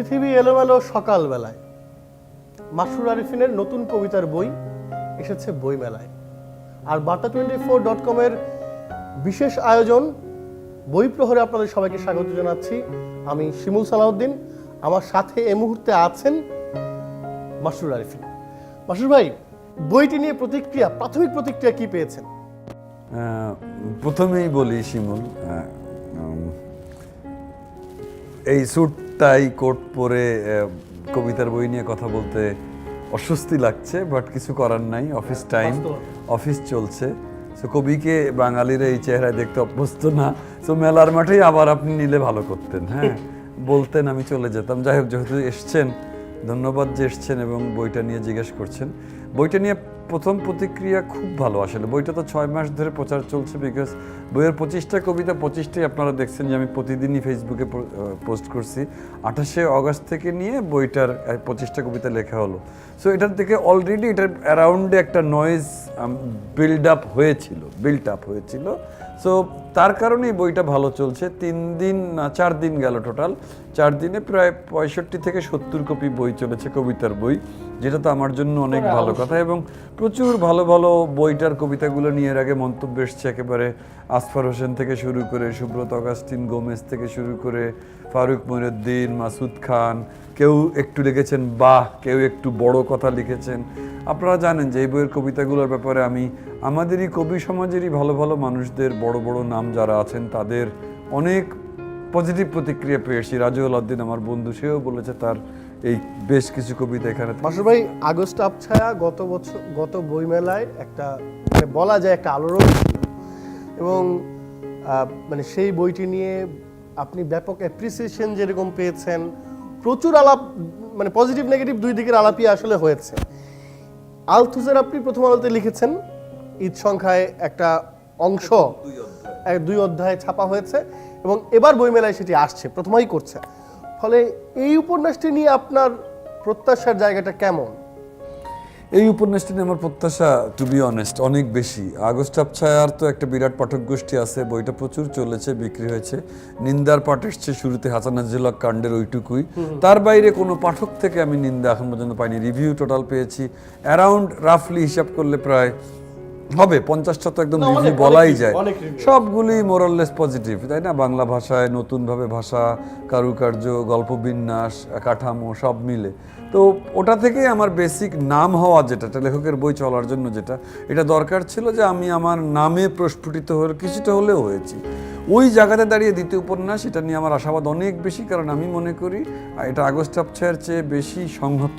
পৃথিবী এলোমেলো সকালবেলায়। মাসুর আরিফিনের নতুন কবিতার বই এসেছে বইমেলায়। আর বার্তা টোয়েন্টি ফোর ডট কমের বিশেষ আয়োজন, বই প্রহরে আপনাদের সবাইকে স্বাগত জানাচ্ছি। আমি শিমুল সালাউদ্দিন, আমার সাথে এ মুহূর্তে আছেন মাসুর আরিফিন মাসুর ভাই, বইটি নিয়ে প্রতিক্রিয়া, প্রাথমিক প্রতিক্রিয়া কি পেয়েছেন? প্রথমেই বলি শিমুল এই স্যুট টাই কোট পরে কবিতার বই নিয়ে কথা বলতে অস্বস্তি লাগছে বাট কিছু করার নাই অফিস টাইম অফিস চলছে। সো কবিকে বাঙালিরা এই চেহারায় দেখতে অভ্যস্ত না। সো মেলার মাঠেই আবার আপনি নিলে ভালো করতেন হ্যাঁ? বলতেন আমি চলে যেতাম। যাই হোক যেহেতু এসছেন ধন্যবাদ যে এসছেন এবং বইটা নিয়ে জিজ্ঞেস করছেন। বইটা নিয়ে প্রথম প্রতিক্রিয়া খুব ভালো আসলে। বইটা তো ছয় মাস ধরে প্রচার চলছে বিকজ বইয়ের পঁচিশটা কবিতা পঁচিশটাই আপনারা দেখছেন যে আমি প্রতিদিনই ফেসবুকে পোস্ট করছি। আঠাশে অগস্ট থেকে নিয়ে বইটার পঁচিশটা কবিতা লেখা হলো। সো এটার থেকে অলরেডি এটার অ্যারাউন্ডে একটা নয়েজ বিল্ড আপ হয়েছিল বিল্ড আপ হয়েছিল। সো তার কারণেই বইটা ভালো চলছে। তিন দিন না চার দিন গেল টোটাল চার দিনে প্রায় পঁয়ষট্টি থেকে সত্তর কপি বই চলেছে কবিতার বই যেটা তো আমার জন্য অনেক ভালো কথা এবং প্রচুর ভালো ভালো বইটার কবিতাগুলো নিয়ে এর আগে মন্তব্য এসছে একেবারে আসফার হোসেন থেকে শুরু করে সুব্রত অগাস্টিন গোমেজ থেকে শুরু করে ফারুক মহিউদ্দিন মাসুদ খান কেউ একটু লিখেছেন বাহ কেউ একটু বড় কথা লিখেছেন। আপনারা জানেন যে এই বইয়ের কবিতাগুলোর ব্যাপারে আমি আমাদেরই কবি সমাজেরই ভালো ভালো মানুষদের বড় বড় নাম যারা আছেন, তাদের অনেক পজিটিভ প্রতিক্রিয়া পেয়েছি। রাজুল উদ্দিন আমার বন্ধু, সেও বলেছে তার এই বেশ কিছু কবিতা এখানে। মাসুর ভাই, আগস্ট আবছায়া গত বছর, গত বইমেলায় একটা মানে বলা যায় একটা আলোড়ন এবং মানে সেই বইটি নিয়ে আপনি ব্যাপক অ্যাপ্রিসিয়েশন যেরকম পেয়েছেন, প্রচুর আলাপ মানে পজিটিভ নেগেটিভ দুই দিকের আলাপই আসলে হয়েছে। আলথুজের আপনি প্রথম আলোতে লিখেছেন, ঈদ সংখ্যায় একটা অংশ দুই অধ্যায় ছাপা হয়েছে এবং এবার বইমেলায় সেটি আসছে প্রথমেই করছে। ফলে এই উপন্যাসটি নিয়ে আপনার প্রত্যাশার জায়গাটা কেমন? এই উপন্যাসটি নিয়ে আমার প্রত্যাশা টু বি অনেস্ট অনেক বেশি। আগস্ট আবছায়ার তো একটা বিরাট পাঠক গোষ্ঠী আছে বইটা প্রচুর চলেছে বিক্রি হয়েছে। নিন্দার পাঠ এসছে শুরুতে হাসান নাজিল্লাহ কাণ্ডের ওইটুকুই। তার বাইরে কোনো পাঠক থেকে আমি নিন্দা এখন পর্যন্ত পাইনি। রিভিউ টোটাল পেয়েছি। অ্যারাউন্ড রাফলি হিসাব করলে প্রায় হবে পঞ্চাশটা তো একদম রিভিউ বলাই যায়। সবগুলি মোরাললেস পজিটিভ তাই না? বাংলা ভাষায় নতুনভাবে ভাষা কারুকার্য গল্প বিন্যাস কাঠামো সব মিলে। তো ওটা থেকেই আমার বেসিক নাম হওয়া যেটা লেখকের বই চলার জন্য যেটা এটা দরকার ছিল যে আমি আমার নামে প্রস্ফুটিত হলে কিছুটা হলেও হয়েছি। ওই জায়গাতে দাঁড়িয়ে দ্বিতীয় উপন্যাস এটা নিয়ে আমার আশাবাদ অনেক বেশি কারণ আমি মনে করি এটা আগস্ট আপছায়ের চেয়ে বেশি সংহত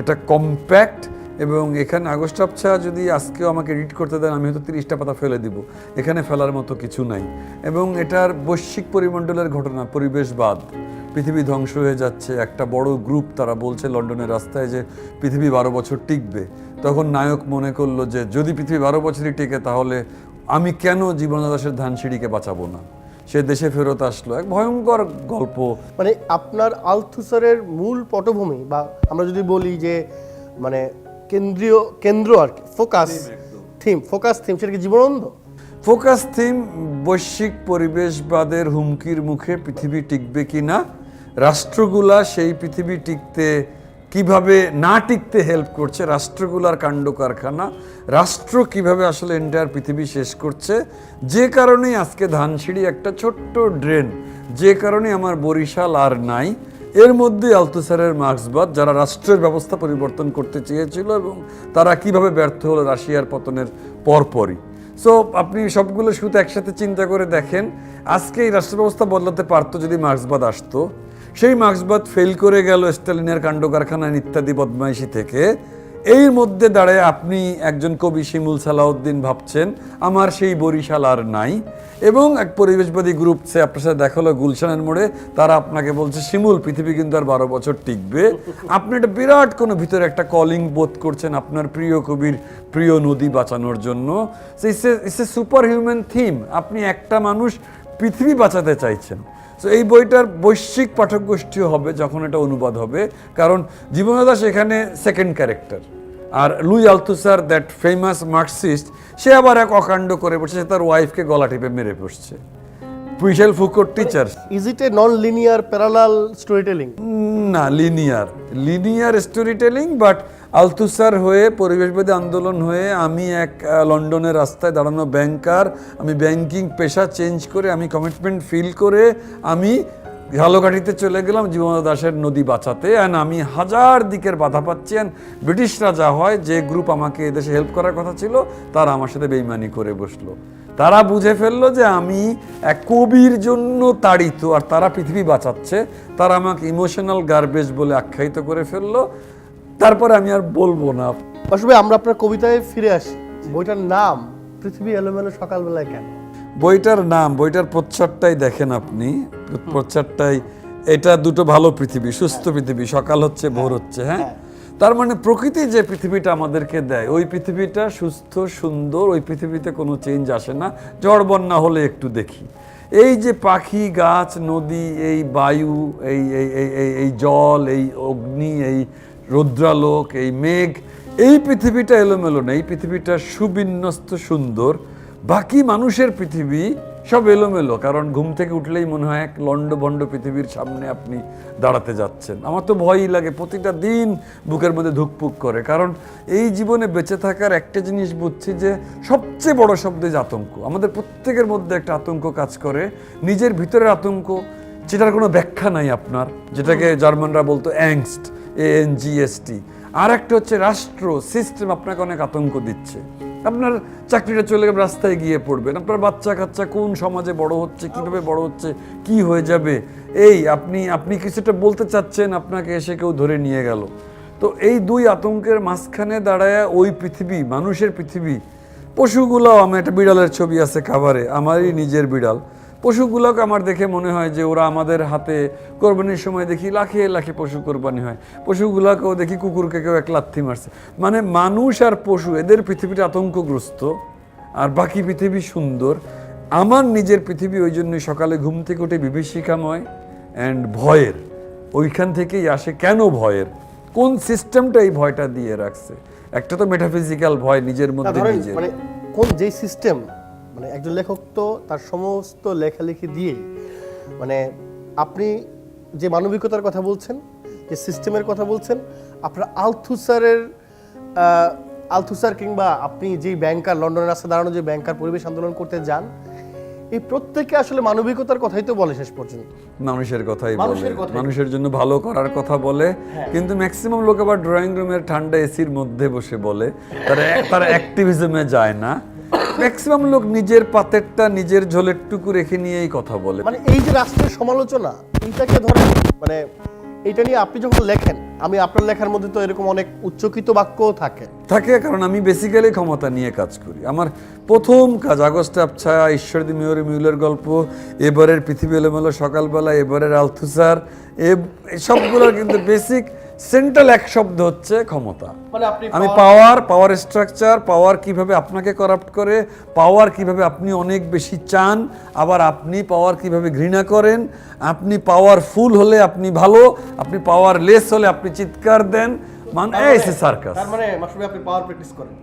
এটা কম্প্যাক্ট এবং এখানে আগস্ট আবছা যদি আজকেও আমাকে রিড করতে দেন, আমি হয়তো তিরিশটা পাতা ফেলে দিব। এখানে ফেলার মতো কিছু নাই। এবং এটার বৈশ্বিক পরিমণ্ডলের ঘটনা, পরিবেশবাদ। পৃথিবী ধ্বংস হয়ে যাচ্ছে। একটা বড় গ্রুপ তারা বলছে লন্ডনের রাস্তায় যে পৃথিবী বারো বছর টিকবে। তখন নায়ক মনে করল যে, যদি পৃথিবী বারো বছরই টিকে, তাহলে আমি কেন জীবনাদাসের ধানসিঁড়িকে বাঁচাবো না? সে দেশে ফেরত আসলো। এক ভয়ঙ্কর গল্প। মানে আপনার আলথুসারের মূল পটভূমি বা আমরা যদি বলি যে মানে কেন্দ্রীয় কেন্দ্র আর কি ফোকাস থিম ফোকাস থিম সেটা কি জীবনানন্দ? ফোকাস থিম বৈশ্বিক পরিবেশবাদের হুমকির মুখে পৃথিবী টিকবে কি না? রাষ্ট্রগুলা সেই পৃথিবী টিকতে কীভাবে না টিকতে হেল্প করছে? রাষ্ট্রগুলার কাণ্ড কারখানা রাষ্ট্র কীভাবে আসলে এন্টায়ার পৃথিবী শেষ করছে? যে কারণেই আজকে ধানসিঁড়ি একটা ছোট্ট ড্রেন যে কারণে আমার বরিশাল আর নাই। এর মধ্যে আলতুসারের মার্ক্সবাদ যারা রাষ্ট্রের ব্যবস্থা পরিবর্তন করতে চেয়েছিল এবং তারা কীভাবে ব্যর্থ হলো রাশিয়ার পতনের পরপরই। সো আপনি সবগুলো শুধু একসাথে চিন্তা করে দেখেন, আজকে এই রাষ্ট্র ব্যবস্থা বদলাতে পারতো যদি মার্ক্সবাদ আসতো। সেই মার্ক্সবাদ ফেল করে গেল স্টালিনের কাণ্ড কারখানা ইত্যাদি বদমাইশি থেকে। এই মধ্যে দাঁড়ায় আপনি একজন কবি শিমুল সালাউদ্দিন ভাবছেন, আমার সেই বরিশাল আর নাই। এবং এক পরিবেশবাদী গ্রুপ সে আপনার সাথে দেখাল গুলশানের মোড়ে, তারা আপনাকে বলছে, শিমুল, পৃথিবী কিন্তু আর বারো বছর টিকবে। আপনি একটা বিরাট কোনো ভিতরে একটা কলিং বোধ করছেন আপনার প্রিয় কবির প্রিয় নদী বাঁচানোর জন্য। It's a super human theme আপনি একটা মানুষ পৃথিবী বাঁচাতে চাইছেন। তো এই বইটার বৈশ্বিক পাঠক গোষ্ঠীও হবে যখন এটা অনুবাদ হবে। কারণ জীবনদাস এখানে second character R Louis Althusser that famous Marxist সে আবার এক অকাণ্ড করে বসে সে তার ওয়াইফকে গলা টিপে মেরে বসছে পুইশেল ফুকোর teacher is it a non linear parallel story telling না linear linear story telling but Althusser হয়ে পরিবেশবাদী আন্দোলন হয়ে আমি এক লন্ডনের রাস্তায় দাঁড়ানো ব্যাংকার আমি ব্যাংকিং পেশা চেঞ্জ করে আমি কমিটমেন্ট ফিল করে আমি ঝালকাঠিতে চলে গেলাম জীবন দাসের নদী বাঁচাতে অ্যান্ড আমি হাজার দিকের বাধা পাচ্ছি and ব্রিটিশরা যা হয় যে গ্রুপ আমাকে এদেশে হেল্প করার কথা ছিল তারা আমার সাথে বেইমানি করে বসল। তারা বুঝে ফেলল যে আমি এক কবির জন্য তাড়িত আর তারা পৃথিবী বাঁচাচ্ছে। তারা আমাকে ইমোশনাল গার্বেজ বলে আখ্যায়িত করে ফেলল। তারপরে আমি আর বলব না। আসলে আমরা আপনার কবিতায় ফিরে আসি। বইটার নাম পৃথিবী এলোমেলো সকালবেলায় কেন? বইটার নাম বইটার প্রচ্ছদটাই দেখেন আপনি। প্রচ্ছদটাই এটা দুটো ভালো পৃথিবী সুস্থ পৃথিবী সকাল হচ্ছে ভোর হচ্ছে হ্যাঁ। তার মানে প্রকৃতি যে পৃথিবীটা আমাদেরকে দেয়, ওই পৃথিবীটা সুস্থ, সুন্দর, ওই পৃথিবীতে কোনো চেঞ্জ আসে না। ঝড় বন্যা হলে একটু দেখি। এই যে পাখি, গাছ, নদী, এই বায়ু, এই এই এই এই জল, এই অগ্নি, এই রৌদ্রালোক, এই মেঘ, এই পৃথিবীটা এলোমেলো না এই পৃথিবীটা সুবিন্যস্ত সুন্দর। বাকি মানুষের পৃথিবী সব এলোমেলো কারণ ঘুম থেকে উঠলেই মনে হয় এক লন্ডভন্ড পৃথিবীর সামনে আপনি দাঁড়াতে যাচ্ছেন। আমার তো ভয়ই লাগে প্রতিটা দিন বুকের মধ্যে ধুকপুক করে। কারণ এই জীবনে বেঁচে থাকার একটা জিনিস বুঝছি যে সবচেয়ে বড় শব্দ যে আতঙ্ক আমাদের প্রত্যেকের মধ্যে একটা আতঙ্ক কাজ করে। নিজের ভিতরের আতঙ্ক যেটার কোনো ব্যাখ্যা নাই আপনার যেটাকে জার্মানরা বলতো অ্যাংস্ট A N G S T আর একটা হচ্ছে রাষ্ট্র সিস্টেম আপনাকে অনেক আতঙ্ক দিচ্ছে। আপনার চাকরিটা চলে গেলে রাস্তায় গিয়ে পড়বেন। আপনার বাচ্চা কাচ্চা কোন সমাজে বড় হচ্ছে, কীভাবে বড় হচ্ছে, কি হয়ে যাবে? এই, আপনি আপনি কিছুটা বলতে চাচ্ছেন? আপনাকে এসে কেউ ধরে নিয়ে গেল। তো এই দুই আতঙ্কের মাঝখানে দাঁড়ায় ওই পৃথিবী, মানুষের পৃথিবী পশুগুলো আমার একটা বিড়ালের ছবি আছে খাবারে আমারই নিজের বিড়াল। পশুগুলোকে আমার দেখে মনে হয় যে ওরা আমাদের হাতে কোরবানির সময় দেখি লাখে লাখে পশু কোরবানি হয়। পশুগুলোকেও দেখি কুকুরকে কেউ এক লাথি মারছে। মানে মানুষ আর পশু এদের পৃথিবীটা আতঙ্কগ্রস্ত আর বাকি পৃথিবী সুন্দর। আমার নিজের পৃথিবী ওই জন্যই সকালে ঘুম থেকে উঠে বিভীষিকাময় অ্যান্ড ভয়ের। ওইখান থেকেই আসে কেন ভয়ের? কোন সিস্টেমটা এই ভয়টা দিয়ে রাখছে? একটা তো মেটাফিজিক্যাল ভয় নিজের মধ্যে নিজের। মানে কোন যেই সিস্টেম মানে একজন লেখক তো তার সমস্ত লেখালেখি দিয়ে মানে আপনি যে মানবিকতার কথা বলছেন যে সিস্টেমের কথা বলছেন আপনার আলথুসারের আলথুসার কিংবা আপনি যেই ব্যাংকার লন্ডনের রাস্তায় দাঁড়ানো যে ব্যাংকার পরিবেশ আন্দোলন করতে যান এই প্রত্যেকে আসলে মানবিকতার কথাই তো বলে শেষ পর্যন্ত। মানুষের কথাই বলে। মানুষের মানুষের জন্য ভালো করার কথা বলে। কিন্তু ম্যাক্সিমাম লোক আবার ড্রয়িং রুমের ঠান্ডা এসির মধ্যে বসে বলে। তারা তারা অ্যাক্টিভিজমে যায় না। ম্যাক্সিমাম লোক নিজের পাতেরটা নিজের ঝোলের টুকু রেখে নিয়েই কথা বলে। মানে এই যে রাষ্ট্রের সমালোচনা এইটাকে ধরেন মানে এটা নিয়ে আপনি যখন লেখেন আমি আপনার লেখার মধ্যে তো এরকম অনেক উচ্চকিত বাক্যও থাকে। থাকে কারণ আমি বেসিক্যালি ক্ষমতা নিয়ে কাজ করি। আমার প্রথম কাজ আগস্টে আবছায়া ঈশ্বরদী মেয়র মিউলের গল্প এবারের পৃথিবী এলোমেলো সকালবেলা এবারের আলথুসার এ সবগুলোর কিন্তু বেসিক সেন্ট্রাল এক শব্দ হচ্ছে ক্ষমতা। মানে আমি পাওয়ার পাওয়ার স্ট্রাকচার পাওয়ার কীভাবে আপনাকে করাপ্ট করে পাওয়ার কীভাবে আপনি অনেক বেশি চান আবার আপনি পাওয়ার কীভাবে ঘৃণা করেন আপনি পাওয়ার ফুল হলে আপনি ভালো আপনি পাওয়ার লেস হলে আপনি চিৎকার দেন মানে এই সার্কাস মানে আপনি পাওয়ার প্র্যাকটিস করেন।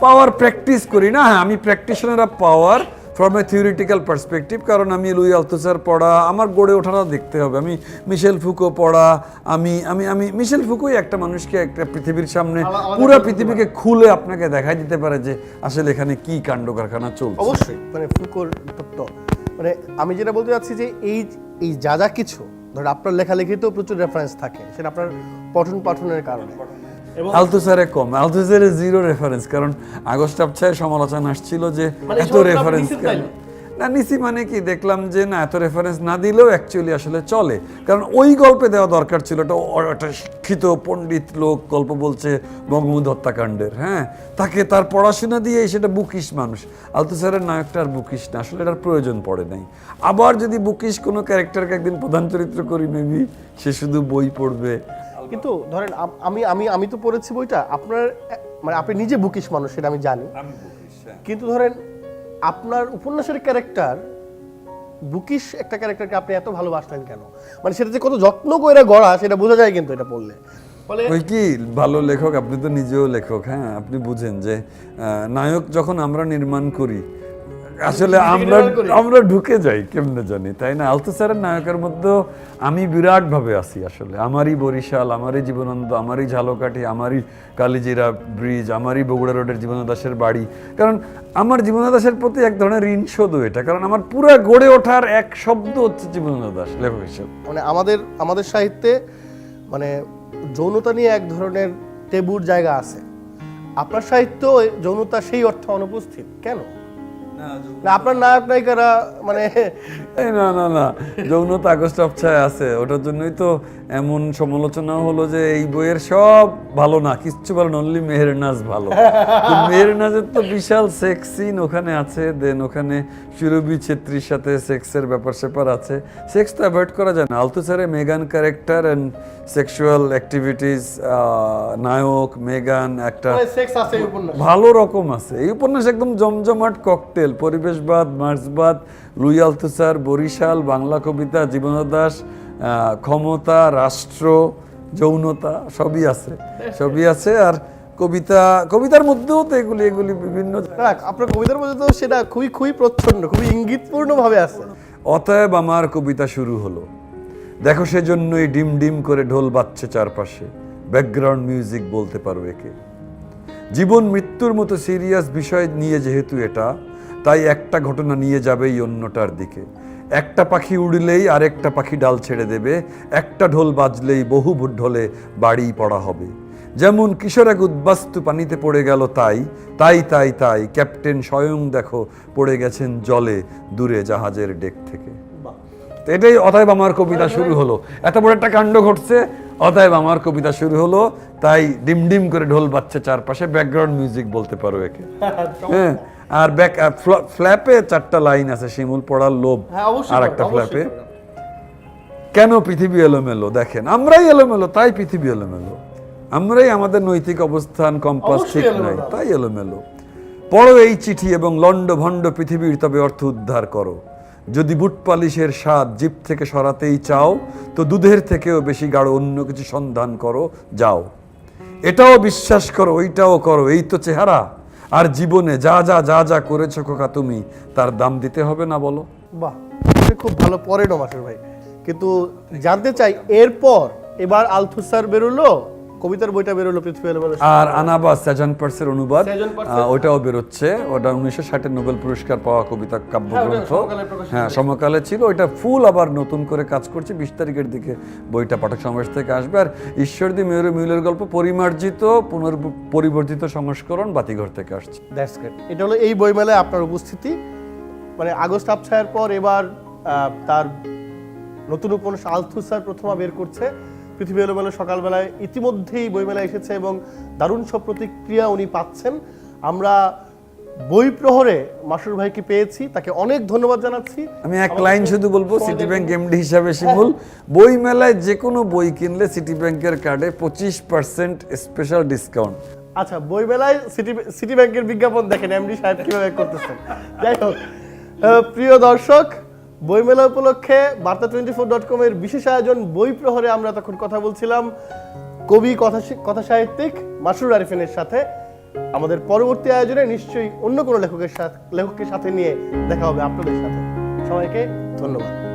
পাওয়ার প্র্যাকটিস করি না হ্যাঁ আমি practitioner of power from a theoretical perspective কারণ আমি লুই আলথুসার পড়া আমার গড়ে ওঠাটা দেখতে হবে। আমি মিশেল ফুকো পড়া আমি আমি আমি মিশেল ফুকোই একটা মানুষকে একটা পৃথিবীর সামনে পুরো পৃথিবীকে খুলে আপনাকে দেখাই দিতে পারে যে আসলে এখানে কি কাণ্ড কারখানা চলছে। অবশ্যই মানে ফুকোর তত্ত্ব। মানে আমি যেটা বলতে চাচ্ছি যে এই এই যা যা কিছু ধর আপনার লেখালেখিতেও প্রচুর রেফারেন্স থাকে সেটা আপনার পঠন পাঠনের কারণে। এবং আলথুসারে কম। আলথুসারে জিরো রেফারেন্স কারণ আগস্ট আবছায় সমালোচনা আসছিল যে মানে এত রেফারেন্স কেন? না? মানে কি? দেখলাম যে না এত রেফারেন্স না দিলেও অ্যাকচুয়ালি আসলে চলে। কারণ ওই গল্পে দেওয়া দরকার ছিল একটা শিক্ষিত পণ্ডিত লোক গল্প বলছে বঙ্গবন্ধু হত্যাকাণ্ডের হ্যাঁ? তাকে তার পড়াশোনা দিয়ে সেটা বুকিশ মানুষ। আলতুসারের নায়কটা আর বুকিশ না আসলে এটার প্রয়োজন পড়ে নাই। আবার যদি বুকিশ কোনো ক্যারেক্টারকে একদিন প্রধান চরিত্র করি মেবি সে শুধু বই পড়বে। কিন্তু ধরেন আম- আমি আমি আমি তো পড়েছি বইটা আপনার মানে আপনি নিজে বুকিশ মানুষ সেটা আমি জানি। কিন্তু ধরেন আপনার উপন্যাসের ক্যারেক্টার বুকিশ একটা ক্যারেক্টারকে আপনি এত ভালোবাসলেন কেন? মানে সেটা যে কত যত্ন করে গড়া সেটা বোঝা যায় কিন্তু এটা পড়লে। ওই কি ভালো লেখক আপনি তো নিজেও লেখক হ্যাঁ? আপনি বুঝেন যে নায়ক যখন আমরা নির্মাণ করি আসলে আমরা আমরা ঢুকে যাই কেমনে জানি তাই না? আলতু স্যারের নায়কের মধ্যে আমি বিরাটভাবে আছি আসলে। আমারই বরিশাল আমারই জীবনানন্দ আমারই ঝালকাঠি আমারই কালিজিরা ব্রিজ আমারই বগুড়া রোডের জীবন দাসের বাড়ি। কারণ আমার জীবন দাসের প্রতি এক ধরনের ঋণ শোধ এটা কারণ আমার পুরো গড়ে ওঠার এক শব্দ হচ্ছে জীবন দাস লেখক হিসেবে। মানে আমাদের আমাদের সাহিত্যে মানে যৌনতা নিয়ে এক ধরনের টেবুর জায়গা আছে। আপনার সাহিত্য যৌনতা সেই অর্থে অনুপস্থিত কেন? না আপনার নায়ক নায়িকারা মানে না না না। যৌনতা আগস্ট অপছায় আছে। ওটার জন্যই তো এমন সমালোচনা হলো যে এই বইয়ের সব ভালো না কিচ্ছু ভালো না অনলি ভালো। তো বিশাল সেক্স সিন ওখানে আছে দেন ওখানে সুরভি ছেত্রীর সাথে সেক্সের ব্যাপার স্যাপার আছে। সেক্স তো অ্যাভয়েড করা যায় না। আলতু স্যারে Megan character and sexual activities Naik Megan একটা আছে ভালো রকম আছে। এই উপন্যাস একদম জমজমাট ককটেল পরিবেশবাদ মার্সবাদ লুই আলথুসার বরিশাল বাংলা কবিতা জীবন দাস ক্ষমতা রাষ্ট্র যৌনতা সবই আছে সবই আছে। আর কবিতা কবিতার মধ্যেও তো এগুলি এগুলি বিভিন্ন আপনার কবিতার মধ্যে তো সেটা খুবই খুবই প্রচ্ছন্ন খুবই ইঙ্গিতপূর্ণ ভাবে আছে। অতএব আমার কবিতা শুরু হলো। দেখো সেজন্যই ডিম ডিম করে ঢোল বাজছে চারপাশে। ব্যাকগ্রাউন্ড মিউজিক বলতে পারো একে। জীবন মৃত্যুর মতো সিরিয়াস বিষয় নিয়ে যেহেতু এটা তাই একটা ঘটনা নিয়ে যাবেই অন্যটার দিকে। একটা পাখি উড়লেই আরেকটা পাখি ডাল ছেড়ে দেবে, একটা ঢোল বাজলেই বহু ঢোলে বাড়ি পড়া হবে। যেমন কিশোর এক উদ্বাস্তু পানিতে পড়ে গেল তাই তাই তাই তাই, ক্যাপ্টেন স্বয়ং দেখো পড়ে গেছেন জলে দূরে জাহাজের ডেক থেকে। এটাই অতএব আমার কবিতা শুরু হলো। এত বড় একটা কাণ্ড ঘটছে, অতএব আমার কবিতা শুরু হলো। তাই ডিম ডিম করে ঢোল বাজছে চারপাশে, ব্যাকগ্রাউন্ড মিউজিক বলতে পারো একে। হ্যাঁ আর ব্যাক ফ্ল্যাপে চারটা লাইন আছে শিমুল পড়ার লোভ হ্যাঁ আর একটা ফ্ল্যাপে কেন পৃথিবী এলোমেলো? দেখেন আমরাই এলোমেলো তাই পৃথিবী এলোমেলো। আমরাই আমাদের নৈতিক অবস্থান কম্পাস ঠিক নাই তাই এলোমেলো। পড়ো এই চিঠি এবং লন্ড ভণ্ড পৃথিবীর তবে অর্থ উদ্ধার করো। যদি বুট পালিশের স্বাদ জিপ থেকে সরাতেই চাও তো দুধের থেকেও বেশি গাঢ় অন্য কিছু সন্ধান করো যাও। এটাও বিশ্বাস করো ওইটাও করো এই তো চেহারা। আর জীবনে যা যা যা যা করেছ খোকা, তুমি, তার দাম দিতে হবে না বলো। বাহ খুব ভালো পরে নমাসের ভাই। কিন্তু জানতে চাই, এরপর এবার আলথুসার বেরোলো? কবিতার বইটা বেরোলো পৃথিবী আর আনাবা সেজন পার্সের অনুবাদ ওটাও বেরোচ্ছে। ওটা উনিশশো ষাটের নোবেল পুরস্কার পাওয়া কবিতা কাব্যগ্রন্থ। সমকালে হ্যাঁ সমকালে ছিল। ওইটা ফুল আবার নতুন করে কাজ করছে। বিশ তারিখের দিকে বইটা পাঠক সমাবেশ থেকে আসবে। আর ঈশ্বরদী মেয়র মিলের গল্প পরিমার্জিত পুনর পরিবর্তিত সংস্করণ বাতিঘর থেকে আসছে। দ্যাটস গ্রেট এটা হলো এই বইমেলায় আপনার উপস্থিতি। মানে আগস্ট আবছায়ার পর এবার আহ, তার নতুন উপন্যাস আলথুসার প্রথমা বের করছে। পৃথিবী এলোমেলো সকালবেলায় ইতিমধ্যেই বইমেলা এসেছে এবং দারুণ সব প্রতিক্রিয়া উনি পাচ্ছেন। আমরা বই প্রহরে মাসুর ভাইকে পেয়েছি তাকে অনেক ধন্যবাদ জানাচ্ছি। আমি এক লাইন শুধু বলব সিটি ব্যাংক এমডি হিসাবে শিমুল। বই মেলায় যে কোনো বই কিনলে সিটি ব্যাংকের কার্ডে পঁচিশ পার্সেন্ট স্পেশাল ডিসকাউন্ট আচ্ছা বইমেলায় সিটি সিটি ব্যাংকের বিজ্ঞাপন দেখেন এমডি সাহেব কীভাবে করতেছেন। যাই হোক প্রিয় দর্শক বইমেলা উপলক্ষে বার্তা টোয়েন্টি ফোর ডট কমের বিশেষ আয়োজন বই প্রহরে আমরা তখন কথা বলছিলাম। কবি, কথা কথা সাহিত্যিক মাসুর আরিফিনের সাথে। আমাদের পরবর্তী আয়োজনে নিশ্চয়ই অন্য কোনো লেখকের সাথে লেখকের সাথে নিয়ে দেখা হবে আপনাদের সাথে। সবাইকে ধন্যবাদ।